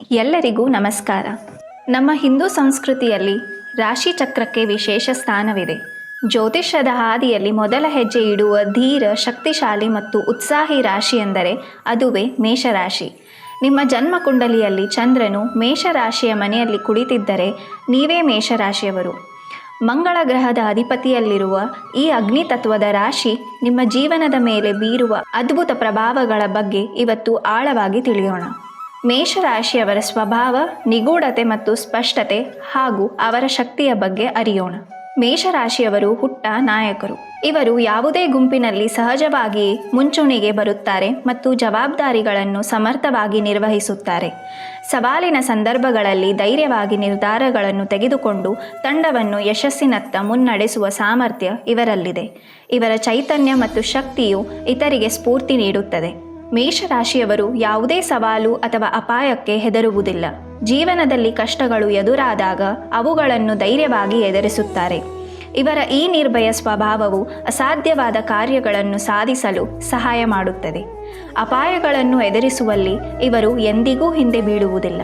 ಎಲ್ಲರಿಗೂ ನಮಸ್ಕಾರ. ನಮ್ಮ ಹಿಂದೂ ಸಂಸ್ಕೃತಿಯಲ್ಲಿ ರಾಶಿ ಚಕ್ರಕ್ಕೆ ವಿಶೇಷ ಸ್ಥಾನವಿದೆ. ಜ್ಯೋತಿಷ್ಯದ ಹಾದಿಯಲ್ಲಿ ಮೊದಲ ಹೆಜ್ಜೆ ಇಡುವ ಧೀರ, ಶಕ್ತಿಶಾಲಿ ಮತ್ತು ಉತ್ಸಾಹಿ ರಾಶಿ ಎಂದರೆ ಅದುವೇ ಮೇಷರಾಶಿ. ನಿಮ್ಮ ಜನ್ಮ ಕುಂಡಲಿಯಲ್ಲಿ ಚಂದ್ರನು ಮೇಷರಾಶಿಯ ಮನೆಯಲ್ಲಿ ಕುಳಿತಿದ್ದರೆ ನೀವೇ ಮೇಷರಾಶಿಯವರು. ಮಂಗಳ ಗ್ರಹದ ಅಧಿಪತಿಯಲ್ಲಿರುವ ಈ ಅಗ್ನಿ ತತ್ವದ ರಾಶಿ ನಿಮ್ಮ ಜೀವನದ ಮೇಲೆ ಬೀರುವ ಅದ್ಭುತ ಪ್ರಭಾವಗಳ ಬಗ್ಗೆ ಇವತ್ತು ಆಳವಾಗಿ ತಿಳಿಯೋಣ. ಮೇಷರಾಶಿಯವರ ಸ್ವಭಾವ ನಿಗೂಢತೆ ಮತ್ತು ಸ್ಪಷ್ಟತೆ ಹಾಗೂ ಅವರ ಶಕ್ತಿಯ ಬಗ್ಗೆ ಅರಿಯೋಣ. ಮೇಷರಾಶಿಯವರು ಹುಟ್ಟ ನಾಯಕರು. ಇವರು ಯಾವುದೇ ಗುಂಪಿನಲ್ಲಿ ಸಹಜವಾಗಿ ಮುಂಚೂಣಿಗೆ ಬರುತ್ತಾರೆ ಮತ್ತು ಜವಾಬ್ದಾರಿಗಳನ್ನು ಸಮರ್ಥವಾಗಿ ನಿರ್ವಹಿಸುತ್ತಾರೆ. ಸವಾಲಿನ ಸಂದರ್ಭಗಳಲ್ಲಿ ಧೈರ್ಯವಾಗಿ ನಿರ್ಧಾರಗಳನ್ನು ತೆಗೆದುಕೊಂಡು ತಂಡವನ್ನು ಯಶಸ್ಸಿನತ್ತ ಮುನ್ನಡೆಸುವ ಸಾಮರ್ಥ್ಯ ಇವರಲ್ಲಿದೆ. ಇವರ ಚೈತನ್ಯ ಮತ್ತು ಶಕ್ತಿಯು ಇತರಿಗೆ ಸ್ಫೂರ್ತಿ ನೀಡುತ್ತದೆ. ಮೇಷರಾಶಿಯವರು ಯಾವುದೇ ಸವಾಲು ಅಥವಾ ಅಪಾಯಕ್ಕೆ ಹೆದರುವುದಿಲ್ಲ. ಜೀವನದಲ್ಲಿ ಕಷ್ಟಗಳು ಎದುರಾದಾಗ ಅವುಗಳನ್ನು ಧೈರ್ಯವಾಗಿ ಎದುರಿಸುತ್ತಾರೆ. ಇವರ ಈ ನಿರ್ಭಯ ಸ್ವಭಾವವು ಅಸಾಧ್ಯವಾದ ಕಾರ್ಯಗಳನ್ನು ಸಾಧಿಸಲು ಸಹಾಯ ಮಾಡುತ್ತದೆ. ಅಪಾಯಗಳನ್ನು ಎದುರಿಸುವಲ್ಲಿ ಇವರು ಎಂದಿಗೂ ಹಿಂದೆ ಬೀಳುವುದಿಲ್ಲ.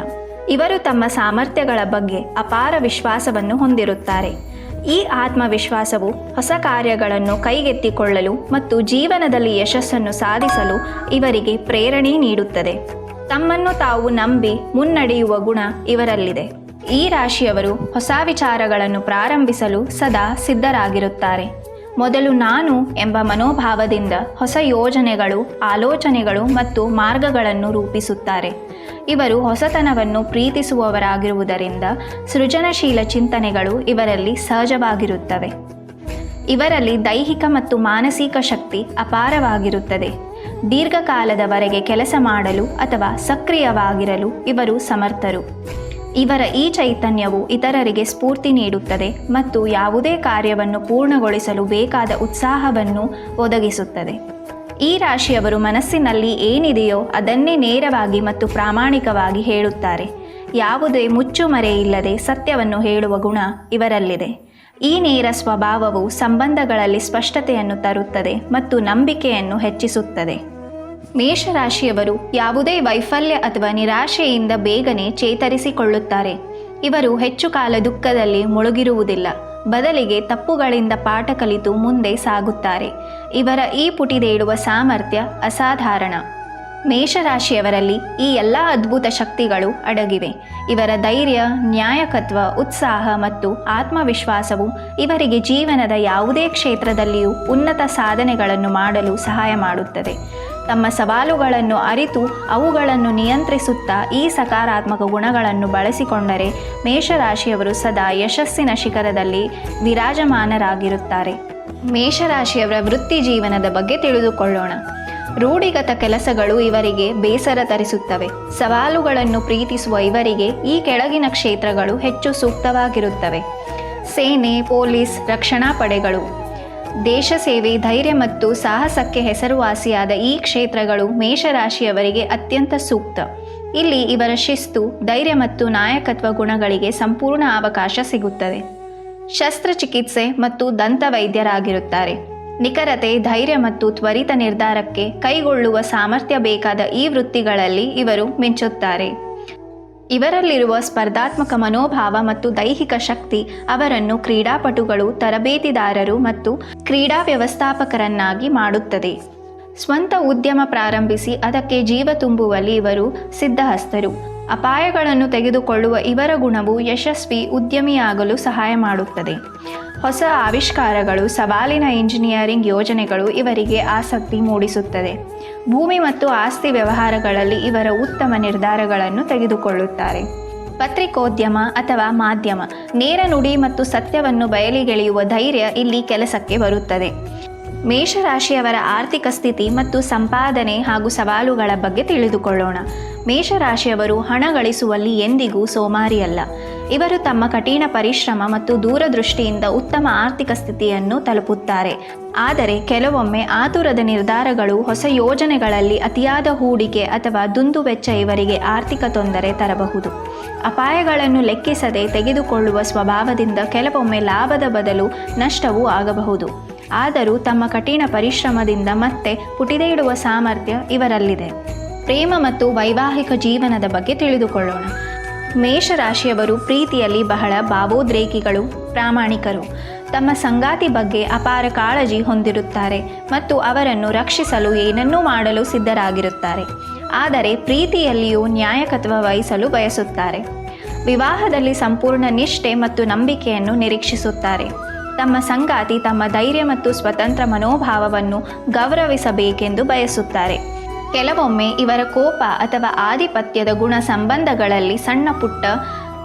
ಇವರು ತಮ್ಮ ಸಾಮರ್ಥ್ಯಗಳ ಬಗ್ಗೆ ಅಪಾರ ವಿಶ್ವಾಸವನ್ನು ಹೊಂದಿರುತ್ತಾರೆ. ಈ ಆತ್ಮವಿಶ್ವಾಸವು ಹೊಸ ಕಾರ್ಯಗಳನ್ನು ಕೈಗೆತ್ತಿಕೊಳ್ಳಲು ಮತ್ತು ಜೀವನದಲ್ಲಿ ಯಶಸ್ಸನ್ನು ಸಾಧಿಸಲು ಇವರಿಗೆ ಪ್ರೇರಣೆ ನೀಡುತ್ತದೆ. ತಮ್ಮನ್ನು ತಾವು ನಂಬಿ ಮುನ್ನಡೆಯುವ ಗುಣ ಇವರಲ್ಲಿದೆ. ಈ ರಾಶಿಯವರು ಹೊಸ ವಿಚಾರಗಳನ್ನು ಪ್ರಾರಂಭಿಸಲು ಸದಾ ಸಿದ್ಧರಾಗಿರುತ್ತಾರೆ. ಮೊದಲು ನಾನು ಎಂಬ ಮನೋಭಾವದಿಂದ ಹೊಸ ಯೋಜನೆಗಳು, ಆಲೋಚನೆಗಳು ಮತ್ತು ಮಾರ್ಗಗಳನ್ನು ರೂಪಿಸುತ್ತಾರೆ. ಇವರು ಹೊಸತನವನ್ನು ಪ್ರೀತಿಸುವವರಾಗಿರುವುದರಿಂದ ಸೃಜನಶೀಲ ಚಿಂತನೆಗಳು ಇವರಲ್ಲಿ ಸಹಜವಾಗಿರುತ್ತವೆ. ಇವರಲ್ಲಿ ದೈಹಿಕ ಮತ್ತು ಮಾನಸಿಕ ಶಕ್ತಿ ಅಪಾರವಾಗಿರುತ್ತದೆ. ದೀರ್ಘಕಾಲದವರೆಗೆ ಕೆಲಸ ಮಾಡಲು ಅಥವಾ ಸಕ್ರಿಯವಾಗಿರಲು ಇವರು ಸಮರ್ಥರು. ಇವರ ಈ ಚೈತನ್ಯವು ಇತರರಿಗೆ ಸ್ಫೂರ್ತಿ ನೀಡುತ್ತದೆ ಮತ್ತು ಯಾವುದೇ ಕಾರ್ಯವನ್ನು ಪೂರ್ಣಗೊಳಿಸಲು ಬೇಕಾದ ಉತ್ಸಾಹವನ್ನು ಒದಗಿಸುತ್ತದೆ. ಈ ರಾಶಿಯವರು ಮನಸ್ಸಿನಲ್ಲಿ ಏನಿದೆಯೋ ಅದನ್ನೇ ನೇರವಾಗಿ ಮತ್ತು ಪ್ರಾಮಾಣಿಕವಾಗಿ ಹೇಳುತ್ತಾರೆ. ಯಾವುದೇ ಮುಚ್ಚುಮರೆಯಿಲ್ಲದೆ ಸತ್ಯವನ್ನು ಹೇಳುವ ಗುಣ ಇವರಲ್ಲಿದೆ. ಈ ನೇರ ಸ್ವಭಾವವು ಸಂಬಂಧಗಳಲ್ಲಿ ಸ್ಪಷ್ಟತೆಯನ್ನು ತರುತ್ತದೆ ಮತ್ತು ನಂಬಿಕೆಯನ್ನು ಹೆಚ್ಚಿಸುತ್ತದೆ. ಮೇಷರಾಶಿಯವರು ಯಾವುದೇ ವೈಫಲ್ಯ ಅಥವಾ ನಿರಾಶೆಯಿಂದ ಬೇಗನೆ ಚೇತರಿಸಿಕೊಳ್ಳುತ್ತಾರೆ. ಇವರು ಹೆಚ್ಚು ಕಾಲ ದುಃಖದಲ್ಲಿ ಮುಳುಗಿರುವುದಿಲ್ಲ. ಬದಲಿಗೆ ತಪ್ಪುಗಳಿಂದ ಪಾಠ ಕಲಿತು ಮುಂದೆ ಸಾಗುತ್ತಾರೆ. ಇವರ ಈ ಪುಟಿದೇಳುವ ಸಾಮರ್ಥ್ಯ ಅಸಾಧಾರಣ. ಮೇಷರಾಶಿಯವರಲ್ಲಿ ಈ ಎಲ್ಲ ಅದ್ಭುತ ಶಕ್ತಿಗಳು ಅಡಗಿವೆ. ಇವರ ಧೈರ್ಯ, ನ್ಯಾಯಕತ್ವ, ಉತ್ಸಾಹ ಮತ್ತು ಆತ್ಮವಿಶ್ವಾಸವು ಇವರಿಗೆ ಜೀವನದ ಯಾವುದೇ ಕ್ಷೇತ್ರದಲ್ಲಿಯೂ ಉನ್ನತ ಸಾಧನೆಗಳನ್ನು ಮಾಡಲು ಸಹಾಯ ಮಾಡುತ್ತದೆ. ತಮ್ಮ ಸವಾಲುಗಳನ್ನು ಅರಿತು ಅವುಗಳನ್ನು ನಿಯಂತ್ರಿಸುತ್ತಾ ಈ ಸಕಾರಾತ್ಮಕ ಗುಣಗಳನ್ನು ಬಳಸಿಕೊಂಡರೆ ಮೇಷರಾಶಿಯವರು ಸದಾ ಯಶಸ್ಸಿನ ಶಿಖರದಲ್ಲಿ ವಿರಾಜಮಾನರಾಗಿರುತ್ತಾರೆ. ಮೇಷರಾಶಿಯವರ ವೃತ್ತಿ ಜೀವನದ ಬಗ್ಗೆ ತಿಳಿದುಕೊಳ್ಳೋಣ. ರೂಢಿಗತ ಕೆಲಸಗಳು ಇವರಿಗೆ ಬೇಸರ ತರಿಸುತ್ತವೆ. ಸವಾಲುಗಳನ್ನು ಪ್ರೀತಿಸುವ ಇವರಿಗೆ ಈ ಕೆಳಗಿನ ಕ್ಷೇತ್ರಗಳು ಹೆಚ್ಚು ಸೂಕ್ತವಾಗಿರುತ್ತವೆ. ಸೇನೆ, ಪೊಲೀಸ್, ರಕ್ಷಣಾ ಪಡೆಗಳು. ದೇಶ ಸೇವೆ, ಧೈರ್ಯ ಮತ್ತು ಸಾಹಸಕ್ಕೆ ಹೆಸರುವಾಸಿಯಾದ ಈ ಕ್ಷೇತ್ರಗಳು ಮೇಷರಾಶಿಯವರಿಗೆ ಅತ್ಯಂತ ಸೂಕ್ತ. ಇಲ್ಲಿ ಇವರ ಶಿಸ್ತು, ಧೈರ್ಯ ಮತ್ತು ನಾಯಕತ್ವ ಗುಣಗಳಿಗೆ ಸಂಪೂರ್ಣ ಅವಕಾಶ ಸಿಗುತ್ತದೆ. ಶಸ್ತ್ರಚಿಕಿತ್ಸೆ ಮತ್ತು ದಂತ ವೈದ್ಯರಾಗಿರುತ್ತಾರೆ ನಿಖರತೆ, ಧೈರ್ಯ ಮತ್ತು ತ್ವರಿತ ನಿರ್ಧಾರಕ್ಕೆ ಕೈಗೊಳ್ಳುವ ಸಾಮರ್ಥ್ಯ ಬೇಕಾದ ಈ ವೃತ್ತಿಗಳಲ್ಲಿ ಇವರು ಮಿಂಚುತ್ತಾರೆ. ಇವರಲ್ಲಿರುವ ಸ್ಪರ್ಧಾತ್ಮಕ ಮನೋಭಾವ ಮತ್ತು ದೈಹಿಕ ಶಕ್ತಿ ಅವರನ್ನು ಕ್ರೀಡಾಪಟುಗಳು, ತರಬೇತಿದಾರರು ಮತ್ತು ಕ್ರೀಡಾ ವ್ಯವಸ್ಥಾಪಕರನ್ನಾಗಿ ಮಾಡುತ್ತದೆ. ಸ್ವಂತ ಉದ್ಯಮ ಪ್ರಾರಂಭಿಸಿ ಅದಕ್ಕೆ ಜೀವ ತುಂಬುವಲ್ಲಿ ಇವರು ಸಿದ್ಧಹಸ್ತರು. ಅಪಾಯಗಳನ್ನು ತೆಗೆದುಕೊಳ್ಳುವ ಇವರ ಗುಣವು ಯಶಸ್ವಿ ಉದ್ಯಮಿಯಾಗಲು ಸಹಾಯ ಮಾಡುತ್ತದೆ. ಹೊಸ ಆವಿಷ್ಕಾರಗಳು, ಸವಾಲಿನ ಇಂಜಿನಿಯರಿಂಗ್ ಯೋಜನೆಗಳು ಇವರಿಗೆ ಆಸಕ್ತಿ ಮೂಡಿಸುತ್ತದೆ. ಭೂಮಿ ಮತ್ತು ಆಸ್ತಿ ವ್ಯವಹಾರಗಳಲ್ಲಿ ಇವರ ಉತ್ತಮ ನಿರ್ಧಾರಗಳನ್ನು ತೆಗೆದುಕೊಳ್ಳುತ್ತಾರೆ. ಪತ್ರಿಕೋದ್ಯಮ ಅಥವಾ ಮಾಧ್ಯಮ, ನೇರ ನುಡಿ ಮತ್ತು ಸತ್ಯವನ್ನು ಬಯಲಿಗೆಳೆಯುವ ಧೈರ್ಯ ಇಲ್ಲಿ ಕೆಲಸಕ್ಕೆ ಬರುತ್ತದೆ. ಮೇಷರಾಶಿಯವರ ಆರ್ಥಿಕ ಸ್ಥಿತಿ ಮತ್ತು ಸಂಪಾದನೆ ಹಾಗೂ ಸವಾಲುಗಳ ಬಗ್ಗೆ ತಿಳಿದುಕೊಳ್ಳೋಣ. ಮೇಷರಾಶಿಯವರು ಹಣ ಗಳಿಸುವಲ್ಲಿ ಎಂದಿಗೂ ಸೋಮಾರಿಯಲ್ಲ. ಇವರು ತಮ್ಮ ಕಠಿಣ ಪರಿಶ್ರಮ ಮತ್ತು ದೂರದೃಷ್ಟಿಯಿಂದ ಉತ್ತಮ ಆರ್ಥಿಕ ಸ್ಥಿತಿಯನ್ನು ತಲುಪುತ್ತಾರೆ. ಆದರೆ ಕೆಲವೊಮ್ಮೆ ಆತುರದ ನಿರ್ಧಾರಗಳು ಹೊಸ ಯೋಜನೆಗಳಲ್ಲಿ ಅತಿಯಾದ ಹೂಡಿಕೆ ಅಥವಾ ದುಂದುವೆಚ್ಚ ಇವರಿಗೆ ಆರ್ಥಿಕ ತೊಂದರೆ ತರಬಹುದು. ಅಪಾಯಗಳನ್ನು ಲೆಕ್ಕಿಸದೆ ತೆಗೆದುಕೊಳ್ಳುವ ಸ್ವಭಾವದಿಂದ ಕೆಲವೊಮ್ಮೆ ಲಾಭದ ಬದಲು ನಷ್ಟವೂ ಆಗಬಹುದು. ಆದರೂ ತಮ್ಮ ಕಠಿಣ ಪರಿಶ್ರಮದಿಂದ ಮತ್ತೆ ಪುಟಿದೇಡುವ ಸಾಮರ್ಥ್ಯ ಇವರಲ್ಲಿದೆ. ಪ್ರೇಮ ಮತ್ತು ವೈವಾಹಿಕ ಜೀವನದ ಬಗ್ಗೆ ತಿಳಿದುಕೊಳ್ಳೋಣ. ಮೇಷರಾಶಿಯವರು ಪ್ರೀತಿಯಲ್ಲಿ ಬಹಳ ಭಾವೋದ್ರೇಕಿಗಳು, ಪ್ರಾಮಾಣಿಕರು. ತಮ್ಮ ಸಂಗಾತಿ ಬಗ್ಗೆ ಅಪಾರ ಕಾಳಜಿ ಹೊಂದಿರುತ್ತಾರೆ ಮತ್ತು ಅವರನ್ನು ರಕ್ಷಿಸಲು ಏನನ್ನೂ ಮಾಡಲು ಸಿದ್ಧರಾಗಿರುತ್ತಾರೆ. ಆದರೆ ಪ್ರೀತಿಯಲ್ಲಿಯೂ ನ್ಯಾಯಕತ್ವ ವಹಿಸಲು ಬಯಸುತ್ತಾರೆ. ವಿವಾಹದಲ್ಲಿ ಸಂಪೂರ್ಣ ನಿಷ್ಠೆ ಮತ್ತು ನಂಬಿಕೆಯನ್ನು ನಿರೀಕ್ಷಿಸುತ್ತಾರೆ. ತಮ್ಮ ಸಂಗಾತಿ ತಮ್ಮ ಧೈರ್ಯ ಮತ್ತು ಸ್ವತಂತ್ರ ಮನೋಭಾವವನ್ನು ಗೌರವಿಸಬೇಕೆಂದು ಬಯಸುತ್ತಾರೆ. ಕೆಲವೊಮ್ಮೆ ಇವರ ಕೋಪ ಅಥವಾ ಆಧಿಪತ್ಯದ ಗುಣ ಸಂಬಂಧಗಳಲ್ಲಿ ಸಣ್ಣ ಪುಟ್ಟ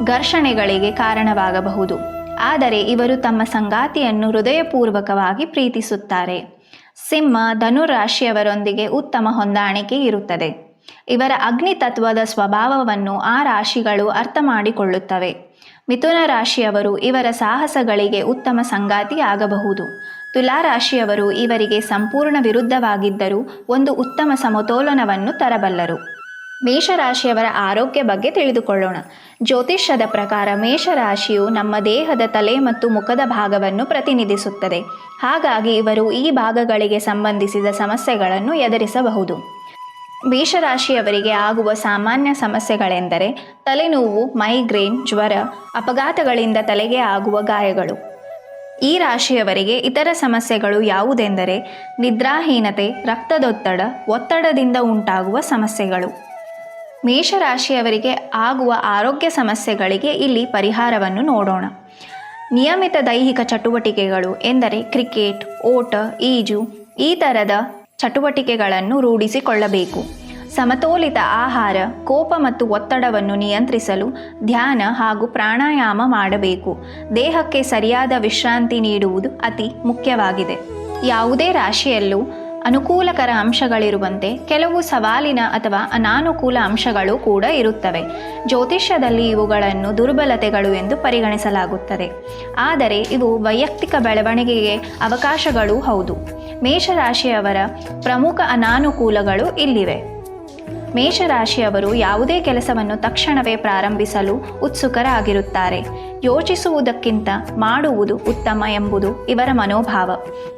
ಘರ್ಷಣೆಗಳಿಗೆ ಕಾರಣವಾಗಬಹುದು. ಆದರೆ ಇವರು ತಮ್ಮ ಸಂಗಾತಿಯನ್ನು ಹೃದಯಪೂರ್ವಕವಾಗಿ ಪ್ರೀತಿಸುತ್ತಾರೆ. ಸಿಂಹ ಧನುರಾಶಿಯವರೊಂದಿಗೆ ಉತ್ತಮ ಹೊಂದಾಣಿಕೆ ಇರುತ್ತದೆ. ಇವರ ಅಗ್ನಿ ತತ್ವದ ಸ್ವಭಾವವನ್ನು ಆ ರಾಶಿಗಳು ಅರ್ಥ ಮಾಡಿಕೊಳ್ಳುತ್ತವೆ. ಮಿಥುನ ರಾಶಿಯವರು ಇವರ ಸಾಹಸಗಳಿಗೆ ಉತ್ತಮ ಸಂಗಾತಿ ಆಗಬಹುದು ತುಲಾ ರಾಶಿಯವರು ಇವರಿಗೆ ಸಂಪೂರ್ಣ ವಿರುದ್ಧವಾಗಿದ್ದರೂ ಒಂದು ಉತ್ತಮ ಸಮತೋಲನವನ್ನು ತರಬಲ್ಲರು. ಮೇಷರಾಶಿಯವರ ಆರೋಗ್ಯ ಬಗ್ಗೆ ತಿಳಿದುಕೊಳ್ಳೋಣ. ಜ್ಯೋತಿಷ್ಯದ ಪ್ರಕಾರ ಮೇಷರಾಶಿಯು ನಮ್ಮ ದೇಹದ ತಲೆ ಮತ್ತು ಮುಖದ ಭಾಗವನ್ನು ಪ್ರತಿನಿಧಿಸುತ್ತದೆ. ಹಾಗಾಗಿ ಇವರು ಈ ಭಾಗಗಳಿಗೆ ಸಂಬಂಧಿಸಿದ ಸಮಸ್ಯೆಗಳನ್ನು ಎದುರಿಸಬಹುದು. ಮೇಷರಾಶಿಯವರಿಗೆ ಆಗುವ ಸಾಮಾನ್ಯ ಸಮಸ್ಯೆಗಳೆಂದರೆ ತಲೆನೋವು, ಮೈಗ್ರೇನ್, ಜ್ವರ, ಅಪಘಾತಗಳಿಂದ ತಲೆಗೆ ಆಗುವ ಗಾಯಗಳು. ಈ ರಾಶಿಯವರಿಗೆ ಇತರ ಸಮಸ್ಯೆಗಳು ಯಾವುದೆಂದರೆ ನಿದ್ರಾಹೀನತೆ, ರಕ್ತದೊತ್ತಡ, ಒತ್ತಡದಿಂದ ಉಂಟಾಗುವ ಸಮಸ್ಯೆಗಳು. ಮೇಷರಾಶಿಯವರಿಗೆ ಆಗುವ ಆರೋಗ್ಯ ಸಮಸ್ಯೆಗಳಿಗೆ ಇಲ್ಲಿ ಪರಿಹಾರವನ್ನು ನೋಡೋಣ. ನಿಯಮಿತ ದೈಹಿಕ ಚಟುವಟಿಕೆಗಳು ಎಂದರೆ ಕ್ರಿಕೆಟ್, ಓಟ, ಈಜು ಈ ಥರದ ಚಟುವಟಿಕೆಗಳನ್ನು ರೂಢಿಸಿಕೊಳ್ಳಬೇಕು. ಸಮತೋಲಿತ ಆಹಾರ, ಕೋಪ ಮತ್ತು ಒತ್ತಡವನ್ನು ನಿಯಂತ್ರಿಸಲು ಧ್ಯಾನ ಹಾಗೂ ಪ್ರಾಣಾಯಾಮ ಮಾಡಬೇಕು. ದೇಹಕ್ಕೆ ಸರಿಯಾದ ವಿಶ್ರಾಂತಿ ನೀಡುವುದು ಅತಿ ಮುಖ್ಯವಾಗಿದೆ. ಯಾವುದೇ ರಾಶಿಯಲ್ಲೂ ಅನುಕೂಲಕರ ಅಂಶಗಳಿರುವಂತೆ ಕೆಲವು ಸವಾಲಿನ ಅಥವಾ ಅನಾನುಕೂಲ ಅಂಶಗಳು ಕೂಡ ಇರುತ್ತವೆ. ಜ್ಯೋತಿಷ್ಯದಲ್ಲಿ ಇವುಗಳನ್ನು ದುರ್ಬಲತೆಗಳು ಎಂದು ಪರಿಗಣಿಸಲಾಗುತ್ತದೆ. ಆದರೆ ಇವು ವೈಯಕ್ತಿಕ ಬೆಳವಣಿಗೆಗೆ ಅವಕಾಶಗಳೂ ಹೌದು. ಮೇಷರಾಶಿಯವರ ಪ್ರಮುಖ ಅನಾನುಕೂಲಗಳು ಇಲ್ಲಿವೆ. ಮೇಷರಾಶಿಯವರು ಯಾವುದೇ ಕೆಲಸವನ್ನು ತಕ್ಷಣವೇ ಪ್ರಾರಂಭಿಸಲು ಉತ್ಸುಕರಾಗಿರುತ್ತಾರೆ. ಯೋಚಿಸುವುದಕ್ಕಿಂತ ಮಾಡುವುದು ಉತ್ತಮ ಎಂಬುದು ಇವರ ಮನೋಭಾವ.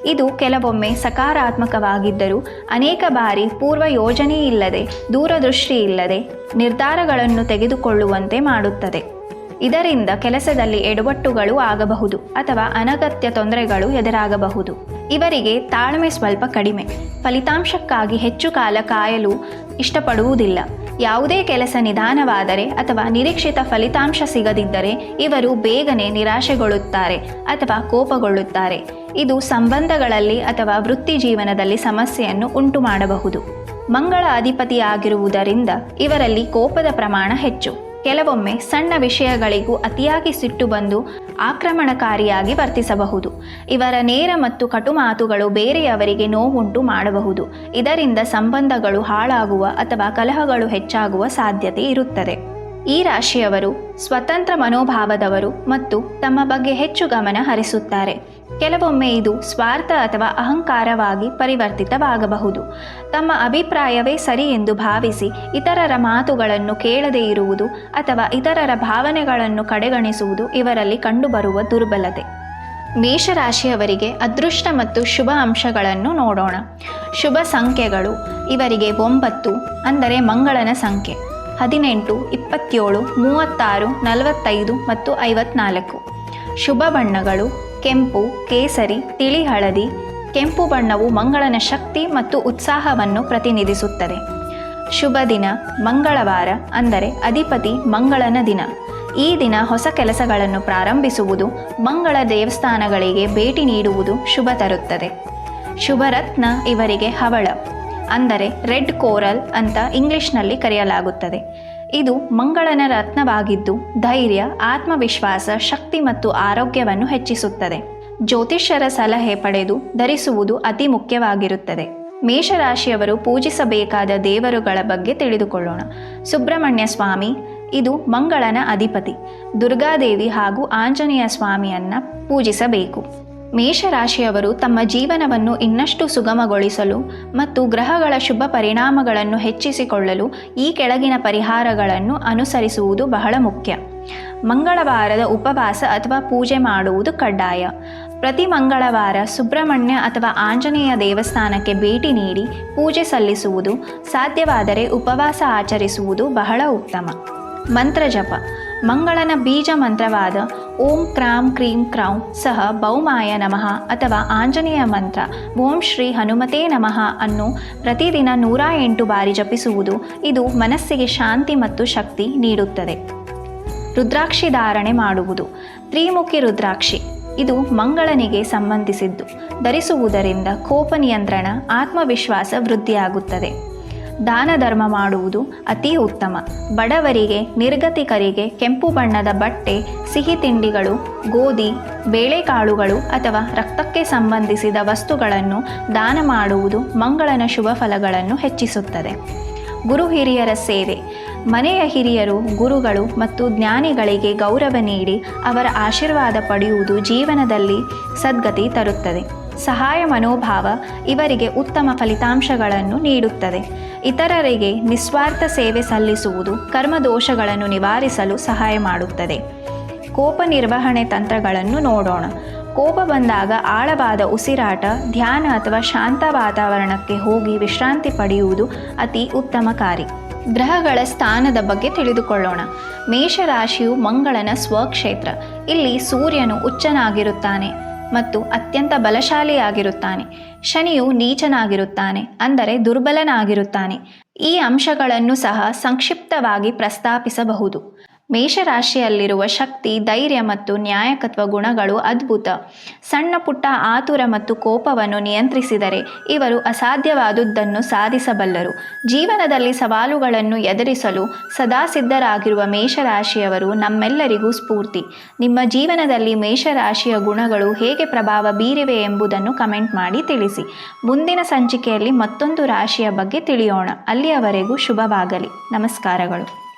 ಇದು ಕೆಲವೊಮ್ಮೆ ಸಕಾರಾತ್ಮಕವಾಗಿದ್ದರೂ ಅನೇಕ ಬಾರಿ ಪೂರ್ವ ಯೋಜನೆ ಇಲ್ಲದೆ ದೂರದೃಷ್ಟಿ ಇಲ್ಲದೆ ನಿರ್ಧಾರಗಳನ್ನು ತೆಗೆದುಕೊಳ್ಳುವಂತೆ ಮಾಡುತ್ತದೆ. ಇದರಿಂದ ಕೆಲಸದಲ್ಲಿ ಎಡವಟ್ಟುಗಳು ಆಗಬಹುದು ಅಥವಾ ಅನಗತ್ಯ ತೊಂದರೆಗಳು ಎದುರಾಗಬಹುದು. ಇವರಿಗೆ ತಾಳ್ಮೆ ಸ್ವಲ್ಪ ಕಡಿಮೆ. ಫಲಿತಾಂಶಕ್ಕಾಗಿ ಹೆಚ್ಚು ಕಾಲ ಕಾಯಲು ಇಷ್ಟಪಡುವುದಿಲ್ಲ. ಯಾವುದೇ ಕೆಲಸ ನಿಧಾನವಾದರೆ ಅಥವಾ ನಿರೀಕ್ಷಿತ ಫಲಿತಾಂಶ ಸಿಗದಿದ್ದರೆ ಇವರು ಬೇಗನೆ ನಿರಾಶೆಗೊಳ್ಳುತ್ತಾರೆ ಅಥವಾ ಕೋಪಗೊಳ್ಳುತ್ತಾರೆ. ಇದು ಸಂಬಂಧಗಳಲ್ಲಿ ಅಥವಾ ವೃತ್ತಿ ಜೀವನದಲ್ಲಿ ಸಮಸ್ಯೆಯನ್ನು ಉಂಟು ಮಾಡಬಹುದು ಮಂಗಳ ಅಧಿಪತಿಯಾಗಿರುವುದರಿಂದ ಇವರಲ್ಲಿ ಕೋಪದ ಪ್ರಮಾಣ ಹೆಚ್ಚು. ಕೆಲವೊಮ್ಮೆ ಸಣ್ಣ ವಿಷಯಗಳಿಗೂ ಅತಿಯಾಗಿ ಸಿಟ್ಟು ಬಂದು ಆಕ್ರಮಣಕಾರಿಯಾಗಿ ವರ್ತಿಸಬಹುದು. ಇವರ ನೇರ ಮತ್ತು ಕಟು ಮಾತುಗಳು ಬೇರೆಯವರಿಗೆ ನೋವುಂಟು ಮಾಡಬಹುದು. ಇದರಿಂದ ಸಂಬಂಧಗಳು ಹಾಳಾಗುವ ಅಥವಾ ಕಲಹಗಳು ಹೆಚ್ಚಾಗುವ ಸಾಧ್ಯತೆ ಇರುತ್ತದೆ. ಈ ರಾಶಿಯವರು ಸ್ವತಂತ್ರ ಮನೋಭಾವದವರು ಮತ್ತು ತಮ್ಮ ಬಗ್ಗೆ ಹೆಚ್ಚು ಗಮನ ಹರಿಸುತ್ತಾರೆ. ಕೆಲವೊಮ್ಮೆ ಇದು ಸ್ವಾರ್ಥ ಅಥವಾ ಅಹಂಕಾರವಾಗಿ ಪರಿವರ್ತಿತವಾಗಬಹುದು. ತಮ್ಮ ಅಭಿಪ್ರಾಯವೇ ಸರಿ ಎಂದು ಭಾವಿಸಿ ಇತರರ ಮಾತುಗಳನ್ನು ಕೇಳದೇ ಇರುವುದು ಅಥವಾ ಇತರರ ಭಾವನೆಗಳನ್ನು ಕಡೆಗಣಿಸುವುದು ಇವರಲ್ಲಿ ಕಂಡುಬರುವ ದುರ್ಬಲತೆ. ಮೇಷರಾಶಿಯವರಿಗೆ ಅದೃಷ್ಟ ಮತ್ತು ಶುಭ ಅಂಶಗಳನ್ನು ನೋಡೋಣ. ಶುಭ ಸಂಖ್ಯೆಗಳು ಇವರಿಗೆ ಒಂಬತ್ತು, ಅಂದರೆ ಮಂಗಳನ ಸಂಖ್ಯೆ. ಹದಿನೆಂಟು, ಇಪ್ಪತ್ತೇಳು, ಮೂವತ್ತಾರು, ನಲವತ್ತೈದು ಮತ್ತು ಐವತ್ನಾಲ್ಕು. ಶುಭ ಬಣ್ಣಗಳು ಕೆಂಪು, ಕೇಸರಿ, ತಿಳಿ, ಹಳದಿ, ಕೆಂಪು ಬಣ್ಣವು ಮಂಗಳನ ಶಕ್ತಿ ಮತ್ತು ಉತ್ಸಾಹವನ್ನು ಪ್ರತಿನಿಧಿಸುತ್ತದೆ. ಶುಭ ದಿನ, ಮಂಗಳವಾರ, ಅಂದರೆ ಅಧಿಪತಿ ಮಂಗಳನ ದಿನ. ಈ ದಿನ ಹೊಸ ಕೆಲಸಗಳನ್ನು ಪ್ರಾರಂಭಿಸುವುದು, ಮಂಗಳ ದೇವಸ್ಥಾನಗಳಿಗೆ ಭೇಟಿ ನೀಡುವುದು ಶುಭ ತರುತ್ತದೆ. ಶುಭರತ್ನ ಇವರಿಗೆ ಹವಳ, ಅಂದರೆ ರೆಡ್ ಕೋರಲ್ ಅಂತ ಇಂಗ್ಲಿಷ್ನಲ್ಲಿ ಕರೆಯಲಾಗುತ್ತದೆ. ಇದು ಮಂಗಳನ ರತ್ನವಾಗಿದ್ದು ಧೈರ್ಯ, ಆತ್ಮವಿಶ್ವಾಸ, ಶಕ್ತಿ ಮತ್ತು ಆರೋಗ್ಯವನ್ನು ಹೆಚ್ಚಿಸುತ್ತದೆ. ಜ್ಯೋತಿಷ್ಯರ ಸಲಹೆ ಪಡೆದು ಧರಿಸುವುದು ಅತಿ ಮುಖ್ಯವಾಗಿರುತ್ತದೆ. ಮೇಷರಾಶಿಯವರು ಪೂಜಿಸಬೇಕಾದ ದೇವರುಗಳ ಬಗ್ಗೆ ತಿಳಿದುಕೊಳ್ಳೋಣ. ಸುಬ್ರಹ್ಮಣ್ಯ ಸ್ವಾಮಿ, ಇದು ಮಂಗಳನ ಅಧಿಪತಿ. ದುರ್ಗಾದೇವಿ ಹಾಗೂ ಆಂಜನೇಯ ಸ್ವಾಮಿಯನ್ನ ಪೂಜಿಸಬೇಕು. ಮೇಷರಾಶಿಯವರು ತಮ್ಮ ಜೀವನವನ್ನು ಇನ್ನಷ್ಟು ಸುಗಮಗೊಳಿಸಲು ಮತ್ತು ಗ್ರಹಗಳ ಶುಭ ಪರಿಣಾಮಗಳನ್ನು ಹೆಚ್ಚಿಸಿಕೊಳ್ಳಲು ಈ ಕೆಳಗಿನ ಪರಿಹಾರಗಳನ್ನು ಅನುಸರಿಸುವುದು ಬಹಳ ಮುಖ್ಯ. ಮಂಗಳವಾರದ ಉಪವಾಸ ಅಥವಾ ಪೂಜೆ ಮಾಡುವುದು ಕಡ್ಡಾಯ. ಪ್ರತಿ ಮಂಗಳವಾರ ಸುಬ್ರಹ್ಮಣ್ಯ ಅಥವಾ ಆಂಜನೇಯ ದೇವಸ್ಥಾನಕ್ಕೆ ಭೇಟಿ ನೀಡಿ ಪೂಜೆ ಸಲ್ಲಿಸುವುದು ಸಾಧ್ಯವಾದರೆ ಉಪವಾಸ ಆಚರಿಸುವುದು ಬಹಳ ಉತ್ತಮ. ಮಂತ್ರ ಜಪ ಮಂಗಳನ ಬೀಜ ಮಂತ್ರವಾದ ಓಂ ಕ್ರಾಂ ಕ್ರೀಂ ಕ್ರೌಂ ಸಹ ಬೌಮಾಯ ನಮಃ ಅಥವಾ ಆಂಜನೇಯ ಮಂತ್ರ. ಓಂ ಶ್ರೀ ಹನುಮತೇ ನಮಃ ಅನ್ನು ಪ್ರತಿದಿನ ನೂರ ಎಂಟು ಬಾರಿ ಜಪಿಸುವುದು ಇದು ಮನಸ್ಸಿಗೆ ಶಾಂತಿ ಮತ್ತು ಶಕ್ತಿ ನೀಡುತ್ತದೆ. ರುದ್ರಾಕ್ಷಿ ಧಾರಣೆ ಮಾಡುವುದು. ತ್ರಿಮುಖಿ ರುದ್ರಾಕ್ಷಿ. ಇದು ಮಂಗಳನಿಗೆ ಸಂಬಂಧಿಸಿದ್ದು. ಧರಿಸುವುದರಿಂದ ಕೋಪ ನಿಯಂತ್ರಣ, ಆತ್ಮವಿಶ್ವಾಸ ವೃದ್ಧಿಯಾಗುತ್ತದೆ. ದಾನ ಧರ್ಮ ಮಾಡುವುದು ಅತಿ ಉತ್ತಮ. ಬಡವರಿಗೆ, ನಿರ್ಗತಿಕರಿಗೆ ಕೆಂಪು ಬಣ್ಣದ ಬಟ್ಟೆ, ಸಿಹಿ ತಿಂಡಿಗಳು, ಗೋಧಿ, ಬೇಳೆಕಾಳುಗಳು ಅಥವಾ ರಕ್ತಕ್ಕೆ ಸಂಬಂಧಿಸಿದ ವಸ್ತುಗಳನ್ನು ದಾನ ಮಾಡುವುದು ಮಂಗಳನ ಶುಭ ಫಲಗಳನ್ನು ಹೆಚ್ಚಿಸುತ್ತದೆ. ಗುರು ಹಿರಿಯರ ಸೇವೆ. ಮನೆಯ ಹಿರಿಯರು, ಗುರುಗಳು ಮತ್ತು ಜ್ಞಾನಿಗಳಿಗೆ ಗೌರವ ನೀಡಿ ಅವರ ಆಶೀರ್ವಾದ ಪಡೆಯುವುದು ಜೀವನದಲ್ಲಿ ಸದ್ಗತಿ ತರುತ್ತದೆ. ಸಹಾಯ ಮನೋಭಾವ ಇವರಿಗೆ ಉತ್ತಮ ಫಲಿತಾಂಶಗಳನ್ನು ನೀಡುತ್ತದೆ. ಇತರರಿಗೆ ನಿಸ್ವಾರ್ಥ ಸೇವೆ ಸಲ್ಲಿಸುವುದು ಕರ್ಮದೋಷಗಳನ್ನು ನಿವಾರಿಸಲು ಸಹಾಯ ಮಾಡುತ್ತದೆ. ಕೋಪ ನಿರ್ವಹಣೆ ತಂತ್ರಗಳನ್ನು ನೋಡೋಣ. ಕೋಪ ಬಂದಾಗ ಆಳವಾದ ಉಸಿರಾಟ, ಧ್ಯಾನ ಅಥವಾ ಶಾಂತ ವಾತಾವರಣಕ್ಕೆ ಹೋಗಿ ವಿಶ್ರಾಂತಿ ಪಡೆಯುವುದು ಅತಿ ಉತ್ತಮಕಾರಿ ಗ್ರಹಗಳ ಸ್ಥಾನದ ಬಗ್ಗೆ ತಿಳಿದುಕೊಳ್ಳೋಣ. ಮೇಷರಾಶಿಯು ಮಂಗಳನ ಸ್ವಕ್ಷೇತ್ರ. ಇಲ್ಲಿ ಸೂರ್ಯನು ಉಚ್ಚನಾಗಿರುತ್ತಾನೆ. ಮತ್ತು ಅತ್ಯಂತ ಬಲಶಾಲಿಯಾಗಿರುತ್ತಾನೆ. ಶನಿಯು ನೀಚನಾಗಿರುತ್ತಾನೆ ಅಂದರೆ ದುರ್ಬಲನಾಗಿರುತ್ತಾನೆ. ಈ ಅಂಶಗಳನ್ನು ಸಹ ಸಂಕ್ಷಿಪ್ತವಾಗಿ ಪ್ರಸ್ತಾಪಿಸಬಹುದು. ಮೇಷರಾಶಿಯಲ್ಲಿರುವ ಶಕ್ತಿ, ಧೈರ್ಯ ಮತ್ತು ನ್ಯಾಯಕತ್ವ ಗುಣಗಳು ಅದ್ಭುತ. ಸಣ್ಣ ಪುಟ್ಟ ಆತುರ ಮತ್ತು ಕೋಪವನ್ನು ನಿಯಂತ್ರಿಸಿದರೆ ಇವರು ಅಸಾಧ್ಯವಾದುದನ್ನು ಸಾಧಿಸಬಲ್ಲರು. ಜೀವನದಲ್ಲಿ ಸವಾಲುಗಳನ್ನು ಎದುರಿಸಲು ಸದಾ ಸಿದ್ಧರಾಗಿರುವ ಮೇಷರಾಶಿಯವರು ನಮ್ಮೆಲ್ಲರಿಗೂ ಸ್ಫೂರ್ತಿ. ನಿಮ್ಮ ಜೀವನದಲ್ಲಿ ಮೇಷರಾಶಿಯ ಗುಣಗಳು ಹೇಗೆ ಪ್ರಭಾವ ಬೀರಿವೆ ಎಂಬುದನ್ನು ಕಮೆಂಟ್ ಮಾಡಿ ತಿಳಿಸಿ. ಮುಂದಿನ ಸಂಚಿಕೆಯಲ್ಲಿ ಮತ್ತೊಂದು ರಾಶಿಯ ಬಗ್ಗೆ ತಿಳಿಯೋಣ. ಅಲ್ಲಿಯವರೆಗೂ ಶುಭವಾಗಲಿ. ನಮಸ್ಕಾರಗಳು.